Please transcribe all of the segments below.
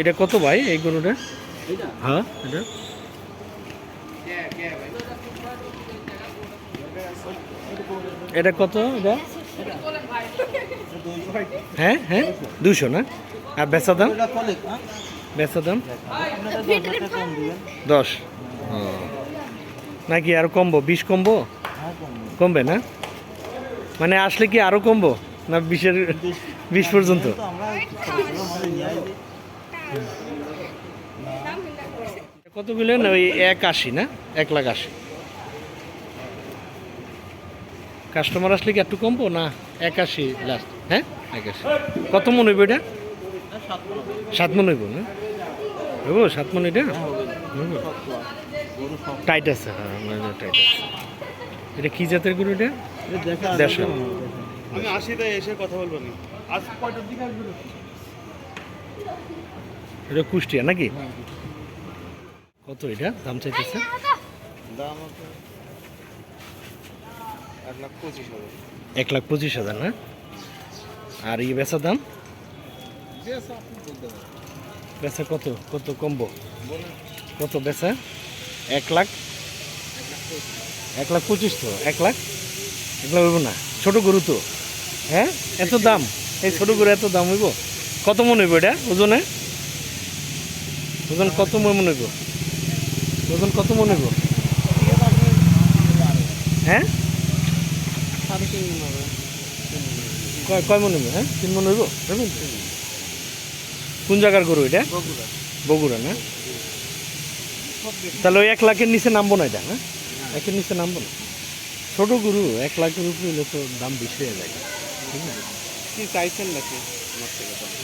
এটা কত ভাই এই গরুটা হ্যাঁ এটা? এটা কত এটা? হ্যাঁ হ্যাঁ দুশো না? আর বেচা দাম? বেচা দাম? দশ। নাকি আরও কমবো? বিশ কমবো? কমবে না? মানে আসলে কি আরও কমবো? না বিশের বিশ পর্যন্ত? কত বললেন ওই এক আশি, না? এক লাখ আশি। কাস্টমার আসলে কি একটু কমবো, না? এক আশি লাস্ট হ্যাঁ? এক আশি। কত মন হইব এটা? সাত মন হইব, না? হইব, সাত মন এটা? টাইট আছে হ্যাঁ মানে টাইট আছে। এটা কি জাতের গরু এটা? দেড়শো আমি আশিটায় এসে কথা বলব আজ কয়টার দিকে আসবে? এটা কুষ্টিয়া নাকি? কত এটা? দাম চাইতেছে? দাম এক লাখ পঁচিশ হাজার। এক লাখ পঁচিশ হাজার না? আর এই বেচার দাম? বেচা কত? কত কমবো? কত বেচা? এক লাখ? এক লাখ পঁচিশ তো এক লাখ? এক লাখ হইব না। ছোট গরু তো। হ্যাঁ? এত দাম? এই ছোট গরু এত দাম হইব? কত মন হইব এটা? ওজনে? ওজন কত মনে গো ওজন কত মনে হইব? হ্যাঁ? কয় কয় মন হইব? হ্যাঁ? তিন মন হইব? কোন জায়গার গরু এটা? বগুড়া না? তাহলে ওই এক লাখের নিচে নামবো না এটা হ্যাঁ? একের নিচে নামবো না। ছোট গরু এক লাখের উপরে হলে তো দাম বেশি হয়ে যায়। ঠিক না? কি চাইছেন নাকি?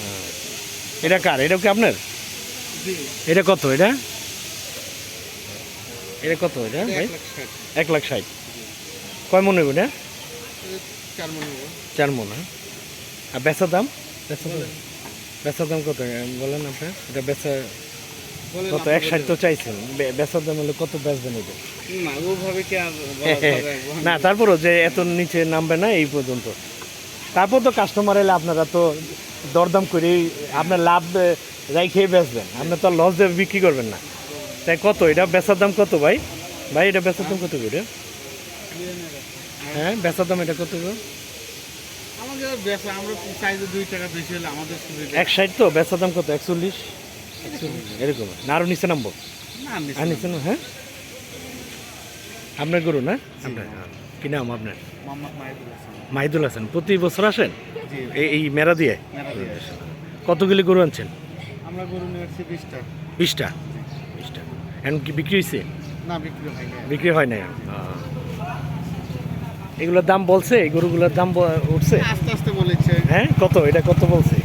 হ্যাঁ। এটা কার? এটা কি আপনার? এটা কত এটা? এটা কত এটা ভাই? এক লাখ ষাট। কয় মন এটা? চার মনে হবে চার মন হ্যাঁ? আর বেচার দাম? বেচার দাম? কত? বলেন আপনার। এটা বেচা কত? এক ষাট তো চাইছেন। বেচার দাম হলে কত বেচবেন এটা? না? না তারপরও যে এত নিচে নামবে না এই পর্যন্ত। তারপর তো কাস্টমার এলে আপনারা তো দরদাম করে আপনার লাভ রাইখেই বেচবেন। আপনার তো লস দিয়ে বিক্রি করবেন না। তাই কত? এটা বেচার দাম কত ভাই? ভাই এটা বেচার দাম কত করে? হ্যাঁ বেচার দাম এটা কত এক ষাট তো? বেচার দাম কত? একচল্লিশ? এরকম। না আরও নিচে নামবো? আর নিচে হ্যাঁ? আপনার গরু না? আপনার কি নাম আপনার? মাহিদুল হাসান। প্রতি বছর আসেন? এই এই মেরা দিয়ে। কতগুলি গরু আনছেন? আমরা গরু নিয়ে আসছি বিশটা। বিশটা? বিশটা। এখন কি বিক্রি হয়েছে না বিক্রি হয়নি বিক্রি হয় না এগুলোর দাম বলছে? এই গরুগুলোর দাম উঠছে? আস্তে আস্তে বলেছে। হ্যাঁ? কত? এটা কত বলছে?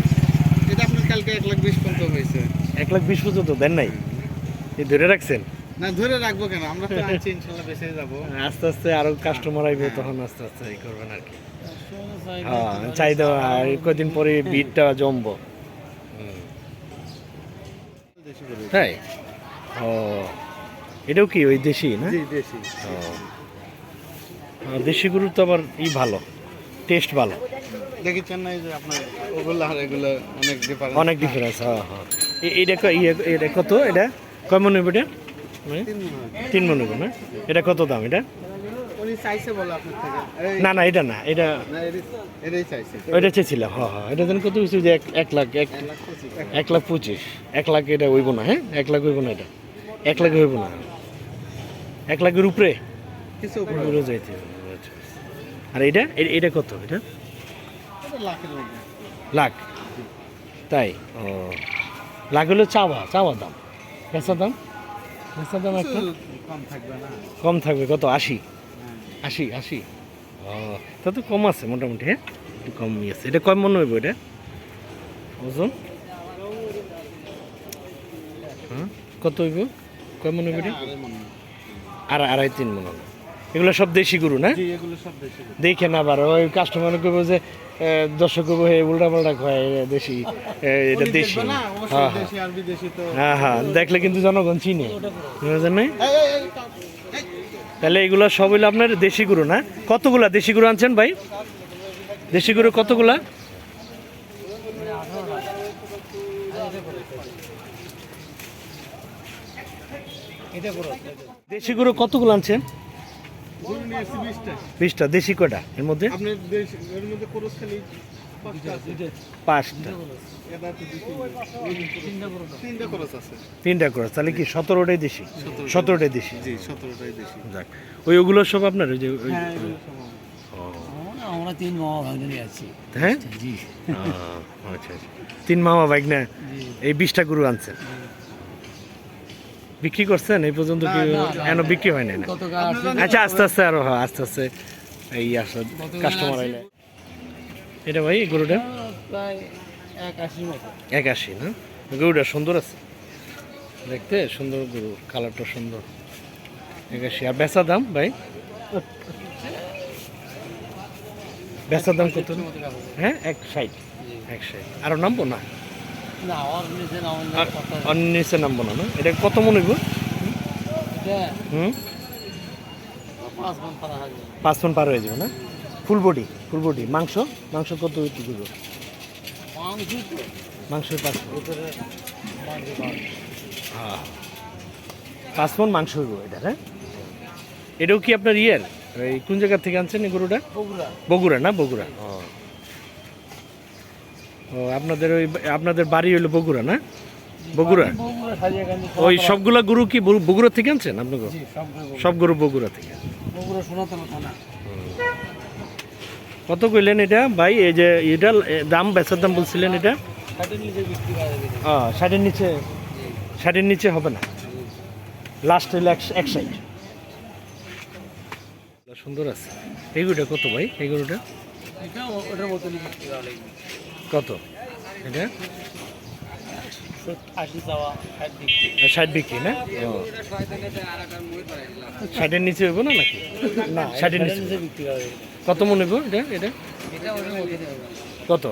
এটা আপনার কালকে এক লাখ বিশ পর্যন্ত হয়েছে। এক লাখ বিশ পর্যন্ত দেন নাই? এই ধরে রাখছেন? না ধরে রাখব কেন? আমরা তো আনছি ইনশাল্লাহ বেঁচে যাব। আস্তে আস্তে আরও কাস্টমার আইবে তখন আস্তে আস্তে করবেন আর কি। হ্যাঁ চাহিদা আর কদিন পরে ভিড়টা জমবো। তাই? ও এটাও কি ওই দেশি না? দেশি। ও। দেশি গরুর তো আবার ই ভালো টেস্ট ভালো। দেখেছেন না যে আপনার ওগুলো আর এগুলো অনেক ডিফারেন্স অনেক ডিফারেন্স হ্যাঁ হ্যাঁ। এটা ইয়ে- এটা কত এটা? কয় মনে হবে এটা? মানে? তিন মনে। হবে না? এটা কত দাম এটা? উনি চাইছে বলে আপনার থেকে। না না এটা না এটা এটাই- এটাই চাইছে। ওইটা চেয়েছিলাম হ্যাঁ হ্যাঁ এটা যেন কত হয়েছে যে এক লাখ এক এক লাখ পঁচিশ। এক লাখ এটা হইব না হ্যাঁ এক লাখ হইব না এটা এক লাখ হইব না। এক লাখের উপরে? কিছু উপরে যাইতে আচ্ছা। আর এটা? এটা কত এটা? লাখ? তাই? ও লাখ হলো চাওয়া চাওয়া দাম। বেচার দাম? বেচার দাম একটা? কম থাকবে কম থাকবে কত? আশি। আশি আশি। ও তা তো কম আছে মোটামুটি হ্যাঁ? একটু কমই আছে। এটা কম মনে হইব এটা? ওজন? হ্যাঁ কত হইব? কয় মনে হইব এটা? আরে আড়াই তিন মনে হবে এগুলো সব দেশি গরু না। দেখে না আবার ওই কাস্টমার করব যে দর্শক করব হে উল্টা পাল্টা খায় দেশি এটা দেশি। হ্যাঁ হ্যাঁ। হ্যাঁ হ্যাঁ দেখলে কিন্তু জনগণ চিনে। বুঝলেন না? এই, এই, এই, এই, তাহলে এগুলো সব হইল আপনার দেশি গরু না? কতগুলা দেশি গরু আনছেন ভাই? দেশি গরু কতগুলা? দেশি গরু কতগুলো আনছেন? বিশটা দেশি কটা এর মধ্যে? পাঁচটা। তিনটা খরচ আছে। তিনটা করে তাহলে কি সতেরোটাই দেশি? সতেরোটাই। দেশি। জি সতেরোটাই বেশি যাক ওই ওগুলো সব আপনার ওই যে হ্যাঁ আমরা। তিন মামা ভাঙনে আছি। হ্যাঁ? জি। আচ্ছা আচ্ছা। তিন মামা বাইক না এই বিশটা গরু আনছেন। বিক্রি করছেন? এই পর্যন্ত কি এখনও বিক্রি হয় না? আচ্ছা আস্তে আস্তে আরও হয় আস্তে আস্তে এই আসলে কাস্টমার আইলে। এটা ভাই গরুটা? প্রায় এক একাশি না? গরুটা সুন্দর আছে। দেখতে সুন্দর গরু কালারটা সুন্দর। একাশি আর বেচা দাম ভাই? বেচার দাম কত? হ্যাঁ এক ষাট। এক ষাট। আরও নামবো না? আর- নিচে নামবো না না? এটা কত মনে এটা হুম? পাঁচ মন পার হয়ে যাবে। না ফুল বডি ফুল বডি মাংস? মাংস কত দিব মাংসের পাঁচ হ্যাঁ। পাঁচ মন মাংস হইব এটা হ্যাঁ? এটাও কি আপনার ইয়ের? এই কোন জায়গা থেকে আনছেন এই গরুটা? বগুড়া। না? বগুড়া। ও আপনাদের ওই আপনাদের বাড়ি হইল বগুড়া না? বগুড়া? ওই সবগুলা গরু কি বগুড়া থেকে আনছেন আপনাকে? সব গরু। বগুড়া থেকে। বগুড়া সনাতন থানা। কত কইলেন এটা? ভাই এই যে এটা দাম বেচার দাম বলছিলেন এটা? ষাটের নিচে ষাটের নিচে? হবে না। লাস্ট হইলে এক সাইড সুন্দর আছে। এই গরুটা কত ভাই? লাগবে কত? এটা? ষাট বিক্রি। না? ষাটের নিচে হইব না নাকি? না ষাটের নিচে। বিক্রি করা যাবে কত মনে হইব এটা? এটা? এটা কত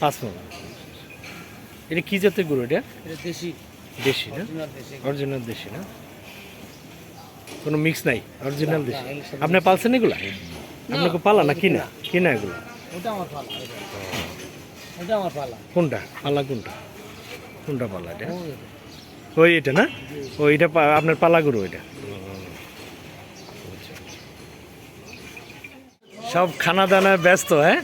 পাঁচ মন। এটা কি জাতের গরু এটা? এটা দেশি। দেশি না? অরিজিনাল দেশি। না? কোনো মিক্স নাই? অরিজিনাল দেশি। না, এগুলো আপনি পালছেন এগুলা? আপনাকে পালা না কিনা? কিনা এগুলো? ওটা আমার পালা ওটা। ওটা আমার পালা। কোনটা? পালা কোনটা? কোনটা পালা এটা? ওই এটা। না? ওই এটা আপনার পালা গরু ওইটা সব খানা দানায় ব্যস্ত হ্যাঁ?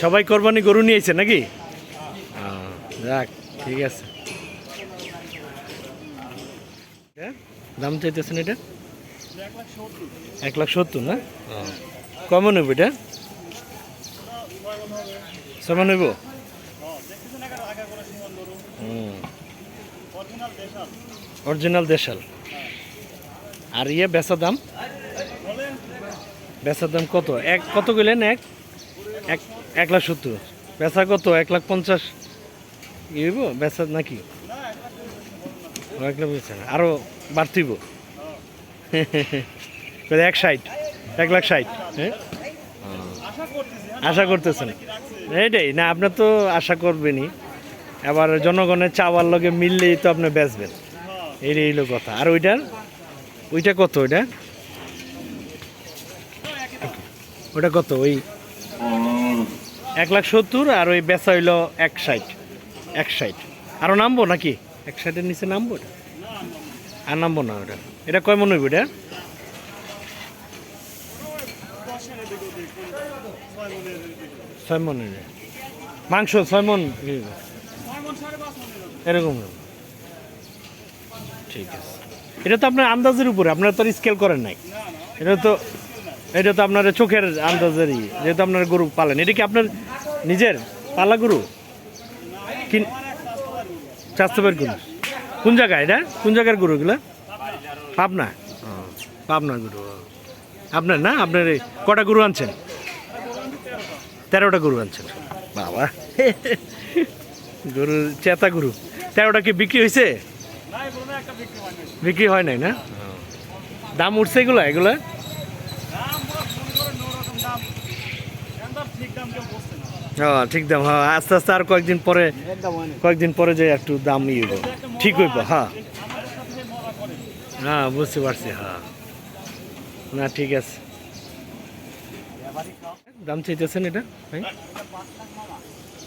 সবাই কোরবানি গরু নিয়েছে নাকি? যাক, ঠিক আছে? দাম চাইতেছেন এটা? এক লাখ সত্তর, না? কমন হইব এটা? সমান হইব? অরিজিনাল দেশাল। আর ইয়ে বেচা দাম? বেচার দাম কত? এক, কত গেলেন এক? এক এক লাখ সত্তর। বেচা কত? এক লাখ পঞ্চাশ। ইয়েব বেচা নাকি? এক লাখ বেচা না আরও বাড়তিব। এক ষাট, এক লাখ ষাট হ্যাঁ? আশা করতেছেন। এইটাই। না, আপনার তো আশা করবেনই। আবার জনগণের চাওয়ার লগে মিললেই তো আপনি বেচবেন। এই হলো কথা। আর ওইটার? ওইটা কত ওইটা? ওটা কত? ওই এক লাখ সত্তর আর ওই বেচা হইল এক ষাট। এক ষাট। আরও নামবো নাকি? এক ষাটের নিচে নামবো এটা? আর নামবো না ওটা। এটা কয় মনে হইব এটা? মাংস ছয় মন এরকম ঠিক আছে। এটা তো আপনার আন্দাজের উপরে, আপনারা তো স্কেল করেন নাই। এটা তো এটা তো আপনার চোখের আন্দাজেরই যেহেতু আপনার গরু পালেন। এটা কি আপনার নিজের পালা গরু? কিন স্বাস্থ্যবান গরু। কোন জায়গায় এটা? কোন জায়গার গরু এগুলা? পাবনা? পাবনা গরু। আপনার না? আপনার এই কটা গরু আনছেন? তেরোটা গরু আনছেন। বাবা। গরু চেতা গরু। তেরোটা কি বিক্রি হয়েছে? বিক্রি হয় নাই। না? দাম উঠছে এগুলা? এগুলা? হ্যাঁ ঠিক দাম হ্যাঁ আস্তে আস্তে আর কয়েকদিন পরে। কয়েকদিন পরে যে একটু দাম ইয়ে ঠিক হইব হ্যাঁ। হ্যাঁ বুঝতে পারছি হ্যাঁ। না, ঠিক আছে। দাম চাইতেছেন এটা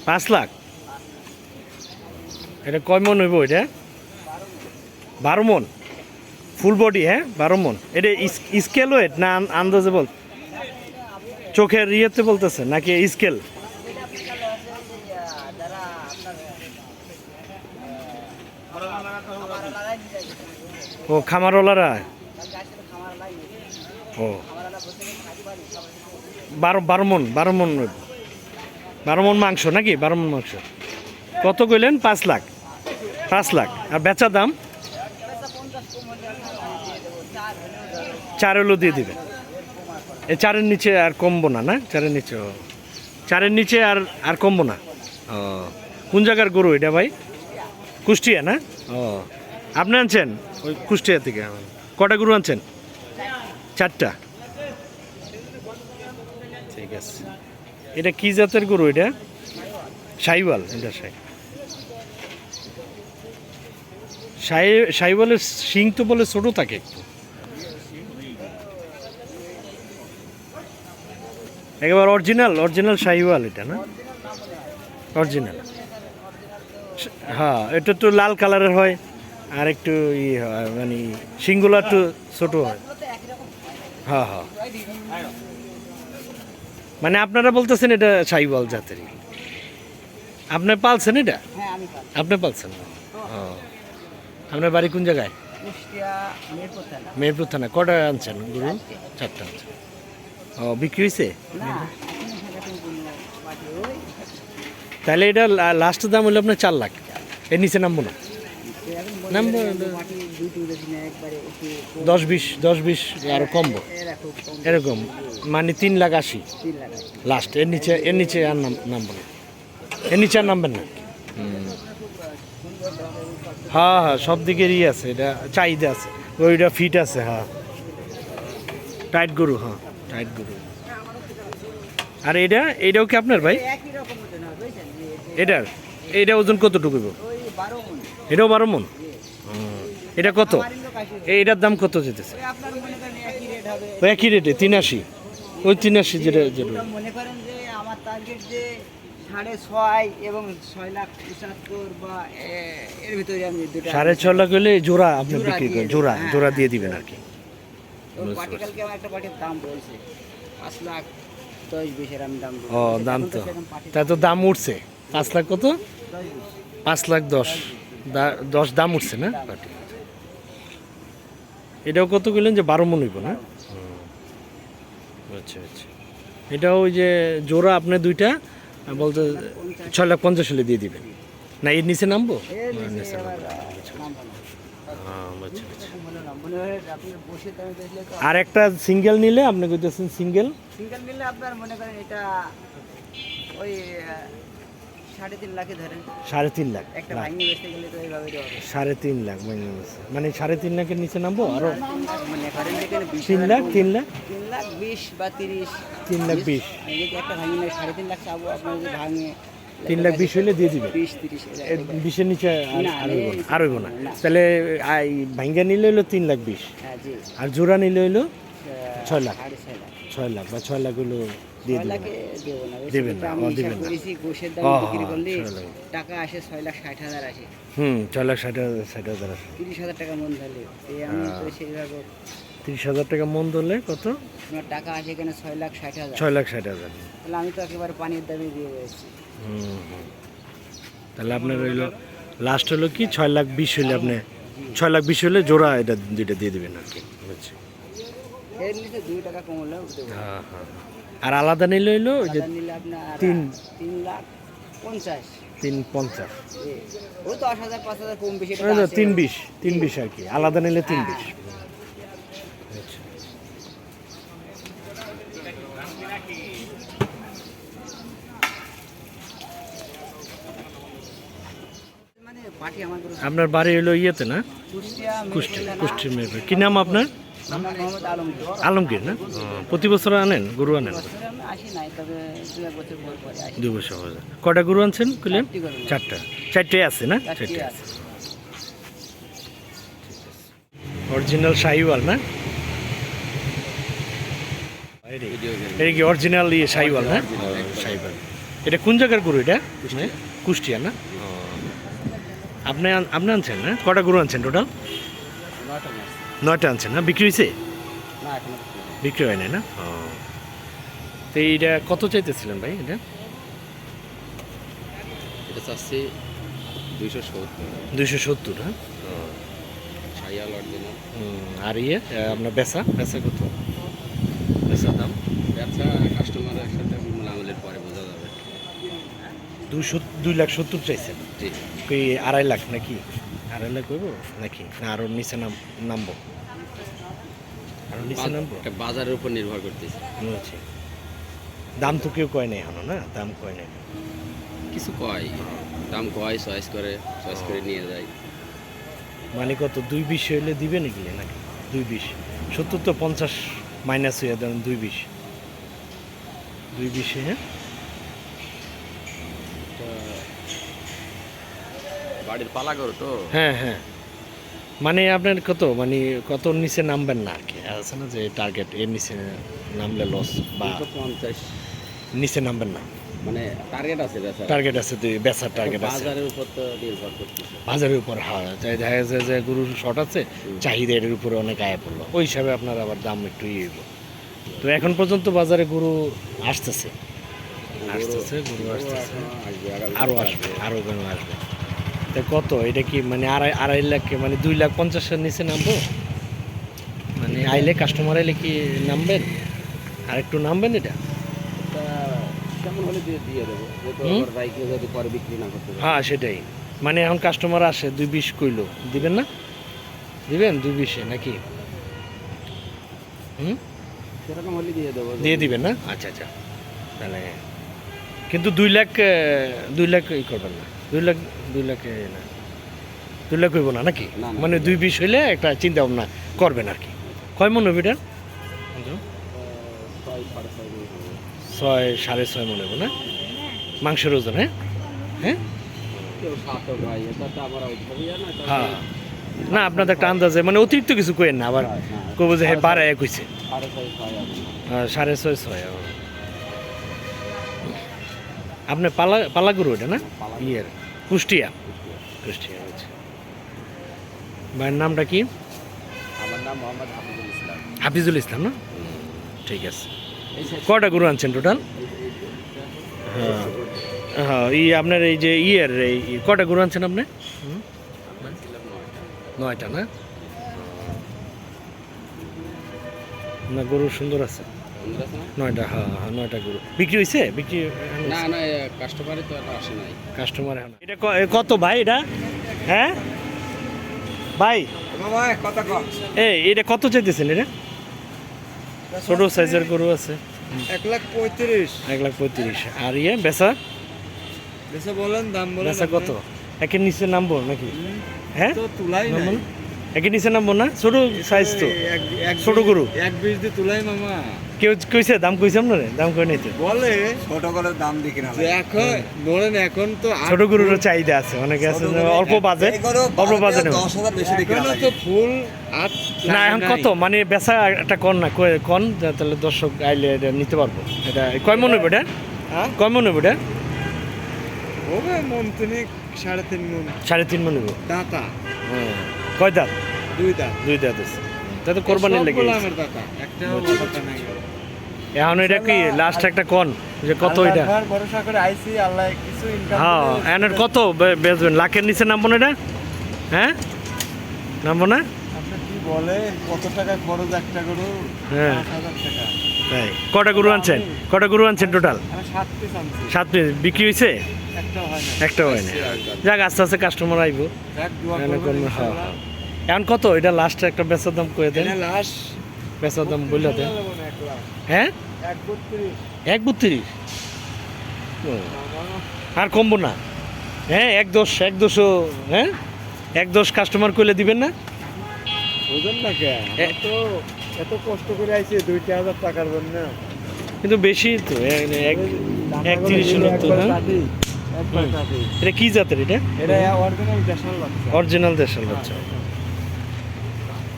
পাঁচ লাখ? এটা কয় মন হইব এটা? বারো মন। ফুল বডি হ্যাঁ বারো মন। এটা স্কেল ওয়েট না আন- আন্দাজে বল? চোখের ইয়েতে বলতেছে নাকি স্কেল? ও, খামারওয়ালারা? ও। বারো বারো মন বারো মন বারো মন মাংস নাকি? বারো মন মাংস। কত কইলেন? পাঁচ লাখ। পাঁচ লাখ। আর বেচা দাম? চার হলো দিয়ে দিবেন এ চারের নিচে আর কমবো না না? চারের নিচে চারের নিচে আর আর কমবো না। ও। কোন জায়গার গরু এটা ভাই? কুষ্টিয়া, না? ও। আপনি আনছেন? ওই কুষ্টিয়া থেকে। কটা গরু আনছেন? চারটা। ঠিক আছে। এটা কি জাতের গরু এটা? সাইওয়াল, এটা সাই সাই সাইওয়ালের শিং তো বলে ছোটো থাকে একটু। একেবারে অরিজিনাল অরিজিনাল শাহিওয়াল এটা না? অরিজিনাল। হ্যাঁ এটা তো লাল কালারের হয়। আর একটু ই হয় মানে শিংগুলো একটু ছোট হয়। হ্যাঁ হ্যাঁ। মানে আপনারা বলতেছেন এটা শাহিওয়াল জাতেরই। আপনি পালছেন এটা? হ্যাঁ আপনি পালছেন? ও আপনার বাড়ি কোন জায়গায়? মেহেরপুর থানা। কটা আনছেন গরু? চারটা। আনছেন। ও বিক্রি হয়েছে তাহলে এটা লাস্ট দাম হলো আপনার চার লাখ। এর নিচে নামবো না। দশ বিশ দশ বিশ আরও কমবো। কম। এরকম মানে তিন লাখ আশি। লাস্ট এর নিচে এর নিচে আর নাম নামবো না। এর নিচে আর নামবেন না। হ্যাঁ হ্যাঁ সব দিকেরই আছে। এটা চাহিদা আছে। ওইটা ফিট আছে হ্যাঁ। টাইট গরু হ্যাঁ। টাইট গরু। আর এটা এটাও কি আপনার ভাই? এটার এটা ওজন কতটুকু এটাও বারো মন? এটা কত? এটার দাম কত যেতেছে? একই রেট হবে। ওই তিন আশি ওই তিন আশি যেটা যেটা। মনে করেন যে আমার টার্গেট যে সাড়ে ছয় এবং ছয় লাখ পঁচাত্তর বা এর ভিতরে আমি দুটো সাড়ে ছ লাখ হলে জোড়া আপনি বিক্রি করেন জোড়া হ্যাঁ, জোড়া। দিয়ে দিবেন আর কি। পার্টিকালকে আমার একটা পার্টির দাম বলছে। পাঁচ লাখ দশ বিশের আমি দাম ও দাম তো তাই তো দাম উঠছে। পাঁচ লাখ কত? পাঁচ লাখ দশ। দশ দাম উঠছে না? এটাও কত কইলেন যে বারো মন হইব না। আচ্ছা আচ্ছা। এটা ওই যে জোড়া আপনি দুইটা বলতে ছয় লাখ পঞ্চাশ হলে দিয়ে দিবেন। না এর নিচে নামবো? নিচে আর একটা সিঙ্গেল নিলে আপনি কইতেছেন সিঙ্গেল? সিঙ্গেল নিলে আপনার মনে করেন এটা ওই সাড়ে তিন লাখে ধরেন। সাড়ে তিন লাখ একটা ভাঙি বেচতে গেলে তো এইভাবে সাড়ে তিন লাখ মানে মানে সাড়ে তিন লাখের নিচে নামবো? আরও মনে বিশ তিন লাখ তিন লাখ? তিন লাখ বিশ বা তিরিশ। তিন লাখ বিশ। একটা ভাঙি নেই সাড়ে তিন লাখ চাবো আপনার যদি ভাঙে তিন লাখ বিশ হলে দিয়ে দিবে বিশের নিচে আর হইব না। তাহলে ভাঙ্গা নিলে হইল তিন লাখ বিশ। হ্যাঁ আর জোড়া নিলে হইল ছয় লাখ। ছয় লাখ বা ছয় লাখ হইল দিয়ে দিবেন না দেবেন না। টাকা আসে ছয় লাখ ষাট হাজার আসে। হুম ছয় লাখ ষাট হাজার ষাট হাজার আছে তিরিশ হাজার টাকা মন ধরলে আমি হ্যাঁ। তো সেইভাবে তিরিশ হাজার টাকা মন ধরলে কত? আপনার টাকা আসে এখানে ছয় লাখ ষাট হাজার। ছয় লাখ ষাট হাজার। তাহলে আমি তো একেবারে পানির দামে দিয়ে দিয়েছি। হুম। তাহলে আপনার হইল লাস্ট হলো কি? ছয় লাখ বিশ হইলে আপনি ছয় লাখ বিশ হলে জোড়া এটা দুইটা দিয়ে দেবেন আর কি। নিচে দুই টাকা কম হলেও দেবো হ্যাঁ হ্যাঁ আর আলাদা নিলে হইল যে তিন- তিন লাখ পঞ্চাশ। তিন পঞ্চাশ। ওই দশ হাজার পাঁচ কম বেশি। তিন বিশ তিন বিশ আর কি। আলাদা নিলে তিন বিশ। আচ্ছা। মানে আপনার বাড়ি হলো ইয়েতে না? কুষ্টিয়া কুষ্টি মেয়ে কি নাম আপনার? আলমগীর না? প্রতি বছর আনেন? গরু আনেন? বছর পরে দুই বছর। কটা গরু আনছেন কইলেন চারটি। চারটা আছে না? চারটে আছে। অরিজিনাল শাহিওয়াল না? এটা কি অরিজিনাল ইয়ে সাইবাল হ্যাঁ সাইবাল এটা কোন জায়গার গরু এটা? কুষ্টিয়া। না? আপনি আপনি আনছেন না? কটা গরু আনছেন টোটাল? নয়টা আনছেন না? বিক্রি হয়েছে? বিক্রি হয় নাই না? তো এইটা কত চাইতেছিলেন ভাই এটা? এটা চাচ্ছি দুইশো সত্তর। দুইশো সত্তর হ্যাঁ? আর ইয়ে আপনার বেচা? বেচা কত? বেচা দাম? ব্যবসা কাস্টমারের সাথে আমলের পরে বোঝা যাবে। দুশো দুই লাখ সত্তর চাইছেন? জি। আড়াই লাখ নাকি? আড়াই লাখ হইব নাকি? না আরও নিচে নাম নামবো। আরও নিচে নামবো? এটা বাজারের উপর নির্ভর করতেছে। বুঝছি দাম তো কেউ কয় নাই এখনও না? দাম কয় নাই। কিছু কয়। দাম কয় চয়েস করে চয়েস করে নিয়ে যায়। মানে কত দুই বিশ হইলে দিবে নাকি নাকি? দুই বিশ। সত্তর তো পঞ্চাশ মাইনাস হয়ে দেন দুই বিশ। দুই বিশে হ্যাঁ? বাড়ির পালা তো। হ্যাঁ হ্যাঁ। মানে আপনার কত? মানে কত নিচে নামবেন না আর কি আছে না যে টার্গেট এর নিচে নামলে লস বা পঞ্চাশ। নিচে নামবেন না? মানে টার্গেট আছে টার্গেট আছে দুই বেচার টার্গেট আছে। বাজারের উপর তো নির্ভর করতেছে। বাজারের উপর হ্যাঁ। যাই দেখা যাচ্ছে যে গরুর শর্ট আছে চাহিদা এর উপরে অনেক আয় পড়ল। ওই হিসাবে আপনার আবার দাম একটু ইয়ে হইবো। তো এখন পর্যন্ত বাজারে গরু আসতেছে। আসতেছে গরু আসতেছে। আরও আসবে আরও গরু আসবে। তা কত? এটা কি মানে আড়াই আড়াই লাখ মানে দুই লাখ পঞ্চাশের নিচে নামবো? মানে আইলে কাস্টমার আইলে কি নামবেন? আর একটু নামবেন এটা? কেমন হলে দিয়ে দিয়ে দেবো? যেহেতু হুম? আবার বাইকে যদি পরে বিক্রি না করতে হ্যাঁ সেটাই। মানে এখন কাস্টমার আসে দুই বিশ কইলো। দিবেন না? দিবেন দুই বিশে নাকি? হুম? সেরকম হলে দিয়ে দেবো। দিয়ে দিবেন না? আচ্ছা আচ্ছা। তাহলে কিন্তু দুই লাখ দুই লাখ ই করবেন না। দুই লাখ দুই লাখ না। দুই লাখ হইব না নাকি? মানে দুই বিশ হইলে একটা চিন্তা ভাবনা করবেন আর কি। কয় মন হবে এটা? ছয় সাড়ে ছয় হবে। মন হইব না? মাংসের ওজন হ্যাঁ? হ্যাঁ? হ্যাঁ। না আপনাদের একটা আন্দাজে মানে অতিরিক্ত কিছু কইেন না আবার হ্যাঁ, হ্যাঁ। কব যে হ্যাঁ বাড়ায় কইছে। সাড়ে ছয় ছয় সাড়ে ছয় ছয় ও। আপনার পালা পালা গরু এটা না। ইয়ের। কুষ্টিয়া। কুষ্টিয়া আচ্ছা। ভাইয়ের নামটা কি? আমার নাম মোহাম্মদ হাফিজুল ইসলাম। হাফিজুল ইসলাম না? ঠিক আছে। কটা গরু আনছেন টোটাল? হ্যাঁ। হ্যাঁ ই আপনার এই যে ইয়ের এই কটা গরু আনছেন আপনি? নয়টা। না? না গরু সুন্দর আছে? নয়টা হ্যাঁ হ্যাঁ নয়টা গরু। বিক্রি হয়েছে? বিক্রি না না কাস্টমারই তো এটা আসে নাই। কাস্টমার এটা কত ভাই এটা? হ্যাঁ? ভাই? এই এটা কত চাইতেছেন এটা? ছোট সাইজের গরু আছে। এক লাখ পঁয়ত্রিশ। এক লাখ পঁয়ত্রিশ। আর ইয়ে বেচা? বেশি বলেন দাম বলেন বেচা কত? একের নিচে নামবো নাকি? হ্যাঁ? তো তুলাই নামবো না? একের নিচে নামবো না? ছোট সাইজ তো। এক- এক ছোট গরু। এক বিশ দিয়ে তুলাই মামা। কেউ কইছে দাম কইছে আপনারে? দাম কই নাই তো? বলে ছোট করে দাম দেখি না এখন বলেন এখন তো ছোট গরুরও চাহিদা আছে অনেকে আছে অল্প বাজেট অল্প বাজেট দশ হাজার বেশি দেখি এখনও তো ফুল আট না এখন কত? মানে বেচা একটা কন না কন? যা তাহলে দর্শক আইলে এটা নিতে পারব। এটা কয় মন হবে এটা? হ্যাঁ? কয় মন হবে এটা? হবে মন তিনি সাড়ে তিন মন। সাড়ে তিন মন হবে দাতা। হ্যাঁ। কয় দাঁত? দুই দাঁত। দুই দাঁত আছে। তা তো কোরবানির লেগে। আমার দাতা নাই। এখন এটা কি লাস্ট একটা কন যে কত এটা? ভরসা করে আইছি আল্লাহ কিছু ইনকাম হ্যাঁ এনের কত বেচবেন? লাখের নিচে নামবো না এটা? হ্যাঁ? নামবো না? কি বলে কত টাকা খরচ একটা গরু? হ্যাঁ। টাকা। তাই। কটা গরু আনছেন? কটা গরু আনছেন টোটাল সাত পিস বিক্রি হয়েছে? একটাও হয় না যাক আস্তে আস্তে কাস্টমার আইবো। হ্যাঁ। হ্যাঁ। এখন কত? এটা লাস্ট একটা বেচার দাম কয়ে দেন। লাশ বেচার দাম বললে দেন। হ্যাঁ? এক বত্রিশ? আর কমবো না। হ্যাঁ এক দোষ এক দোষও হ্যাঁ? এক দোষ কাস্টমার করলে দিবেন না? বুঝেন না কে? তো এত কষ্ট করে আইছি দুইটা হাজার টাকার জন্য। কিন্তু বেশি তো এক- তিরিশ তো হ্যাঁ? এটা কি জাতের এটা? এটা অরিজিনাল দেশাল বাচ্চা। অরিজিনাল দেশের বাচ্চা।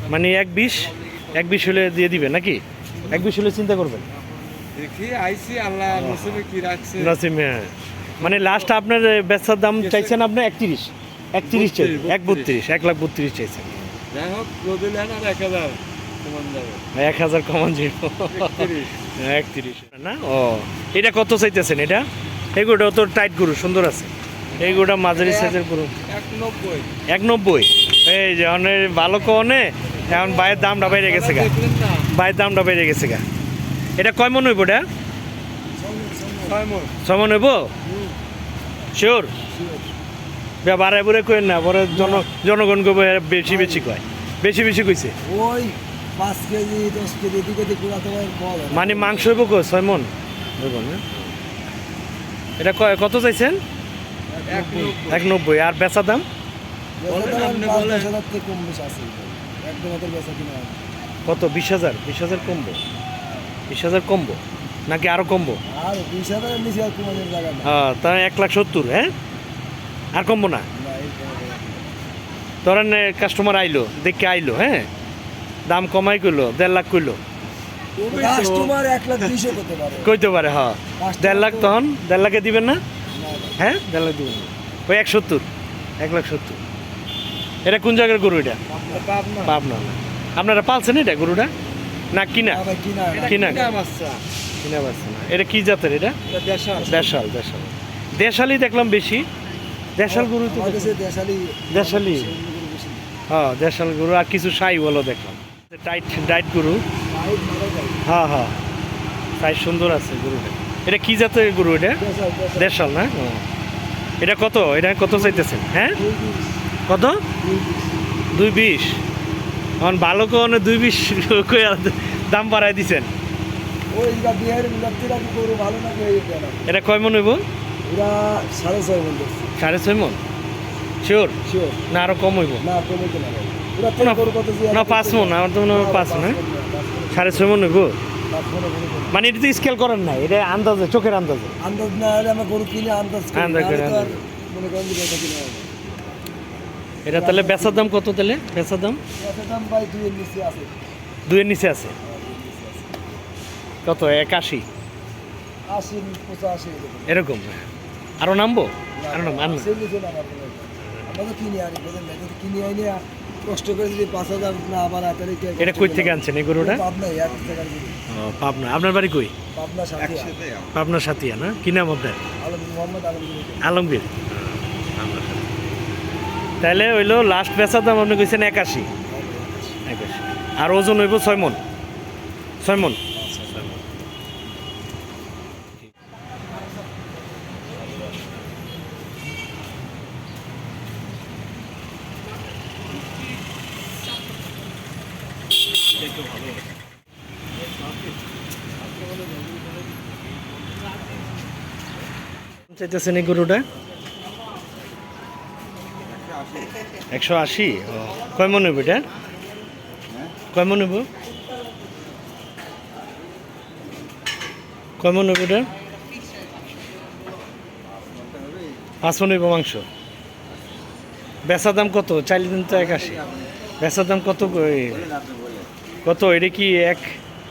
মানে এক বিশ এক বিশ হলে দিয়ে দিবে নাকি? এক বিশ হলে চিন্তা করবেন। দেখি আইসি আল্লাহ নসিবে কি রাখছে। নসিম হ্যাঁ। মানে লাস্ট আপনার বেচার দাম চাইছেন আপনি একত্রিশ। একত্রিশ চাই এক বত্রিশ। এক লাখ বত্রিশ চাইছেন। যাই হোক যদি আর এক হাজার সমান এক হাজার কমান ছিল একত্রিশ। একত্রিশ। না ও। এটা কত চাইতেছেন এটা? এগুলো তো টাইট গরু সুন্দর আছে। এইগুলো মাঝারি সাইজের গরু। এক নব্বই। এই যে অনেক ভালো কনে। এখন বাইয়ের দামটা বেড়ে গেছে গা। বাইয়ের দামটা বেড়ে গেছে গা। এটা কয় মন হইব এটা? ছয় মন। হইব? শিওর বাড়াই বুড়ে কই না পরে জন জনগণ কবে বেশি বেশি কয়। বেশি বেশি কইছে? ওই পাঁচ কেজি দশ কেজি দু কেজি কুড়াতে মানে মাংস হইব কো ছয় মন? হইব না? এটা কয় কত চাইছেন? এক নব্বই। এক নব্বই। আর বেচা দাম? বলেন, আপনি বলেন। কম বেশি আছে। একদম বেচা কিনা কত? বিশ হাজার? বিশ হাজার কমবো। বিশ হাজার কমবো? নাকি আরও কমবো? হ্যাঁ তা এক লাখ সত্তর হ্যাঁ? আর কমবো না। ধরেন কাস্টমার আইলো দেখে আইলো হ্যাঁ? দাম কমাই করল দেড় লাখ করল কইতে। পারে। হ্যাঁ। দেড় লাখ তখন? দেড় লাখে দিবেন না। হ্যাঁ? দেড় লাখ দিবেন না। ওই এক সত্তর। এক লাখ সত্তর। এটা কোন জায়গার গরু এটা? পাবনা। পাবনা না। আপনারা পালছেন এটা গরুটা? না কিনা? কিনা কিনা? এটা কি জাতের এটা? দেশাল। দেশাল দেশাল। দেখলাম বেশি। দেশাল গরু তো দেশালি। হ্যাঁ দেশাল গরু। আর কিছু সাই বলো দেখলাম। টাইট ডাইট গরু। যায়। হ্যাঁ হ্যাঁ। সাইজ সুন্দর আছে গরুটা। এটা কি জাতের গরু এটা? দেশাল, না? এটা কত? এটা কত চাইতেছেন? হ্যাঁ? কত। দুই বিশ এখন ভালো কোন দুই বিশ দাম বাড়াই দিছেন। এটা কয় মন হইব? সাড়ে ছয় মন মন? শিওর না আরও কম হইব। না পাঁচ মন আমার তো মনে হয় পাঁচ না সাড়ে ছয় মন হইব? মানে এটা তো স্কেল করেন না এটা আন্দাজে চোখের আন্দাজে। আন্দাজ না হলে আমরা গরু কিনে আন্দাজ আন্দাজ করে, এটা তাহলে বেচার দাম কত তাহলে? বেচার দাম? দুইয়ের নিচে আছে। দুইয়ের নিচে আছে? কত? একাশি? আশি পঁচাশি এরকম। এরকম? আরও নামবো? আরও নাম আর কষ্ট করে যদি পাঁচ হাজার না আবার তাহলে এটা কই থেকে আনছেন এই গরুটা? পাবনা। আপনার বাড়ি কই? পাবনা সাথে পাবনা সাথিয়া না? কি নাম আপনার? আলম মোহাম্মদ আলমগীর। আলমগীর। তাহলে হইল লাস্ট বেচার দাম আপনি কইছেন একাশি? একাশি। আর ওজন হইব ছয় মন ছয় মন চাইতেছেন এই গরুটা? একশো আশি? কয় মন হইব এটা? কয় মন হইব? কয় মন হইব এটা? পাঁচ মন হইব মাংস। বেচার দাম কত? চাইলে দিন তো এক আশি বেচার দাম কত কত? এটা কি এক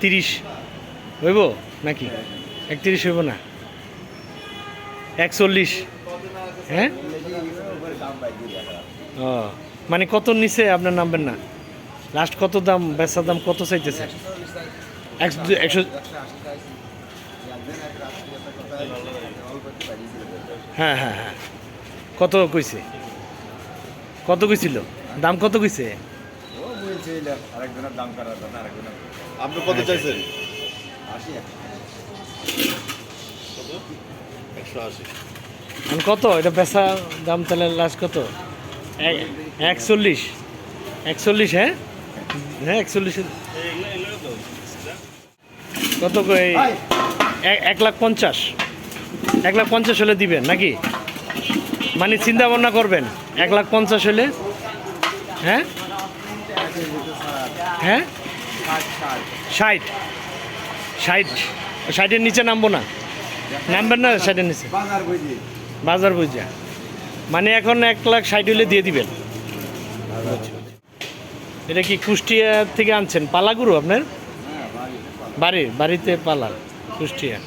তিরিশ হইব নাকি? এক তিরিশ হইব না? এক চল্লিশ হ্যাঁ? ও মানে কত নিচে আপনার নামবেন না? লাস্ট কত দাম বেচার দাম কত চাইতেছে? একশো একশো হ্যাঁ হ্যাঁ হ্যাঁ। কত কইছে? কত কইছিল? দাম কত কইছে? আপনি কত চাইছেন? এটা বেচা দাম তাহলে লাস্ট কত? একচল্লিশ। একচল্লিশ হ্যাঁ? হ্যাঁ একচল্লিশ। কত এক- লাখ পঞ্চাশ? এক লাখ পঞ্চাশ হলে দিবেন নাকি? মানে চিন্তা ভাবনা করবেন এক লাখ পঞ্চাশ হলে? হ্যাঁ? হ্যাঁ? ষাট। ষাট। ষাটের নিচে নামবো না। নামবেন না ষাটের নিচে? বাজার বুঝি। বাজার বুঝা। মানে এখন এক লাখ ষাট হলে দিয়ে দিবেন। এটা কি কুষ্টিয়া থেকে আনছেন? পালাগুরু আপনার? বাড়ি। বাড়িতে পালা কুষ্টিয়া।